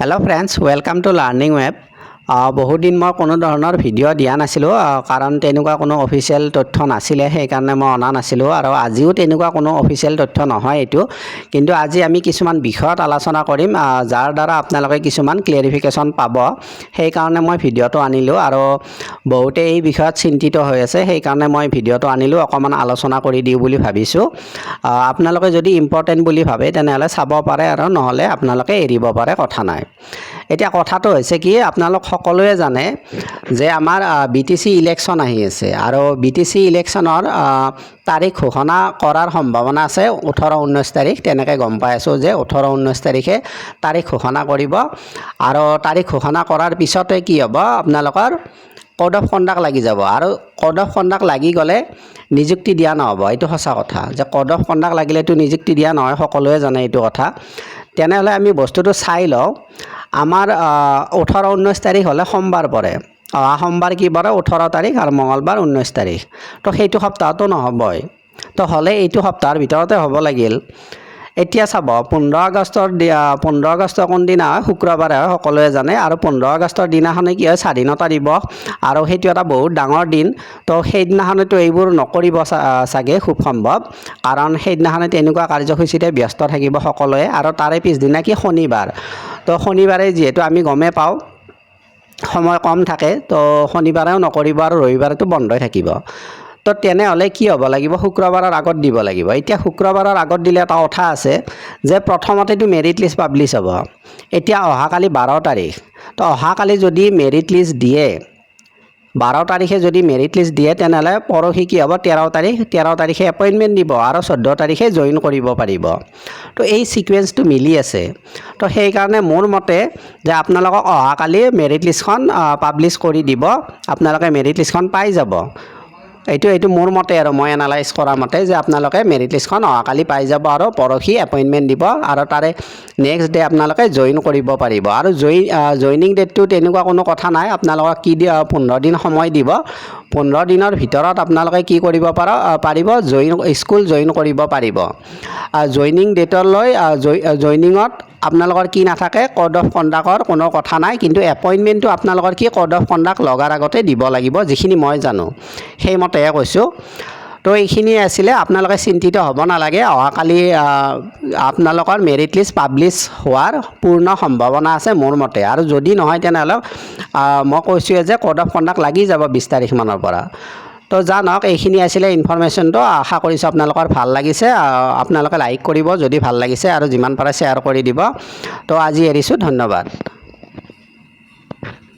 hello' friends welcome to learning web বহুত দিন মই কোনো ধৰণৰ ভিডিঅ' দিয়া নাছিলোঁ কাৰণ তেনেকুৱা কোনো অফিচিয়েল তথ্য নাছিলে, সেইকাৰণে মই অনা নাছিলোঁ আৰু আজিও তেনেকুৱা কোনো অফিচিয়েল তথ্য নহয় এইটো। কিন্তু আজি আমি কিছুমান বিষয়ত আলোচনা কৰিম যাৰ দ্বাৰা আপোনালোকে কিছুমান ক্লিয়াৰিফিকেশ্যন পাব। সেইকাৰণে মই ভিডিঅ'টো আনিলোঁ আৰু বহুতে এই বিষয়ত চিন্তিত হৈ আছে, সেইকাৰণে মই ভিডিঅ'টো আনিলোঁ, অকণমান আলোচনা কৰি দিওঁ বুলি ভাবিছোঁ। আপোনালোকে যদি ইম্পৰ্টেণ্ট বুলি ভাবে, তেনেহ'লে চাব পাৰে আৰু নহ'লে আপোনালোকে এৰিব পাৰে, কথা নাই। এতিয়া কথাটো হৈছে কি, আপোনালোক সকলোৱে জানে যে আমাৰ বি টি চি ইলেকশ্যন আহি আছে আৰু বি টি চি ইলেকশ্যনৰ তাৰিখ ঘোষণা কৰাৰ সম্ভাৱনা আছে ওঠৰ ঊনৈছ তাৰিখ, তেনেকৈ গম পাই আছোঁ যে ওঠৰ ঊনৈছ তাৰিখে তাৰিখ ঘোষণা কৰিব। আৰু তাৰিখ ঘোষণা কৰাৰ পিছতে কি হ'ব, আপোনালোকৰ ক'ড অফ কণ্ডাক্ট লাগি যাব। আৰু ক'ড অফ কণ্ডাক্ট লাগি গ'লে নিযুক্তি দিয়া নহ'ব, এইটো সঁচা কথা। যে ক'ড অফ কণ্ডাক্ট লাগিলেতো নিযুক্তি দিয়া নহয়, সকলোৱে জানে এইটো কথা। তেনেহ'লে আমি বস্তুটো চাই লওঁ। আমাৰ ওঠৰ ঊনৈছ তাৰিখ হ'লে সোমবাৰ পৰে। অহা সোমবাৰ কি পৰে? ওঠৰ তাৰিখ আৰু মঙলবাৰ ঊনৈছ তাৰিখ। তো সেইটো সপ্তাহতো নহ'বই। তো হ'লে এইটো সপ্তাহৰ ভিতৰতে হ'ব লাগিল। এতিয়া চাব, পোন্ধৰ আগষ্টৰ পোন্ধৰ আগষ্ট কোনদিনা শুক্ৰবাৰে, সকলোৱে জানে। আৰু পোন্ধৰ আগষ্টৰ দিনাখনে কি হয়? স্বাধীনতা দিৱস। আৰু সেইটো এটা বহুত ডাঙৰ দিন। তো সেইদিনাখনেতো এইবোৰ নকৰিব চাগে, খুব সম্ভৱ। কাৰণ সেইদিনাখনে তেনেকুৱা কাৰ্যসূচীতে ব্যস্ত থাকিব সকলোৱে। আৰু তাৰে পিছদিনা কি? শনিবাৰ। তো শনিবাৰে যিহেতু আমি গমেই পাওঁ, সময় কম থাকে। তো শনিবাৰেও নকৰিব আৰু ৰবিবাৰেতো বন্ধই থাকিব। তো তেনেহ'লে কি হ'ব লাগিব? শুক্ৰবাৰৰ আগত দিব লাগিব। এতিয়া শুক্ৰবাৰৰ আগত দিলে এটা কথা আছে যে প্ৰথমতেতো মেৰিট লিষ্ট পাব্লিছ হ'ব। এতিয়া অহাকালি বাৰ তাৰিখ। তো অহাকালি যদি মেৰিট লিষ্ট দিয়ে বাৰ তাৰিখে যদি মেৰিট লিষ্ট দিয়ে তেনেহ'লে পৰহি কি হ'ব? তেৰ তাৰিখ তেৰ তাৰিখে এপইণ্টমেণ্ট দিব আৰু চৈধ্য তাৰিখে জইন কৰিব পাৰিব। তো এই ছিকুৱেঞ্চটো মিলি আছে। তো সেইকাৰণে মোৰ মতে যে আপোনালোকক অহাকালি মেৰিট লিষ্টখন পাব্লিছ কৰি দিব। আপোনালোকে মেৰিট লিষ্টখন পাই যাব। এইটো এইটো মোৰ মতে আৰু মই এনালাইজ কৰা মতে যে আপোনালোকে মেৰিট লিষ্টখন অহাকালি পাই যাব আৰু পৰহি এপইণ্টমেণ্ট দিব আৰু তাৰে নেক্সট ডে আপোনালোকে জইন কৰিব পাৰিব। আৰু জইন জইনিং ডেটটো তেনেকুৱা কোনো কথা নাই। আপোনালোকক কি দিয়ে পোন্ধৰ দিন সময় দিব। পোন্ধৰ দিনৰ ভিতৰত আপোনালোকে কি কৰিব পাৰ পাৰিব জইন স্কুল জইন কৰিব পাৰিব। জইনিং ডেটলৈ জইনিঙত আপোনালোকৰ কি নাথাকে ক'ড অফ কণ্ডাক্টৰ কোনো কথা নাই কিন্তু এপইণ্টমেণ্টটো আপোনালোকৰ কি ক'ড অফ কণ্ডাক্ট লগাৰ আগতে দিব লাগিব যিখিনি মই জানো। সেইমতেহে কৈছোঁ। তো এইখিনিয়ে আছিলে আপোনালোকে চিন্তিত হ'ব নালাগে অহাকালি আপোনালোকৰ মেৰিট লিষ্ট পাব্লিছ হোৱাৰ পূৰ্ণ সম্ভাৱনা আছে মোৰ মতে। আৰু যদি নহয় তেনেহ'লে মই কৈছোঁৱে যে ক'ড অফ কণ্ডাক্ট লাগি যাব বিছ তাৰিখমানৰ পৰা। তো জানক, এইখিনি আছিলে ইনফৰমেশ্যনটো আশা কৰিছোঁ আপোনালোকৰ ভালো লাগিছে। আপোনালোকে লাইক কৰিব যদি ভালো লাগিছে আৰু যিমান পাৰে শ্বেয়াৰ কৰি দিব। তো আজি এৰিছোঁ, ধন্যবাদ।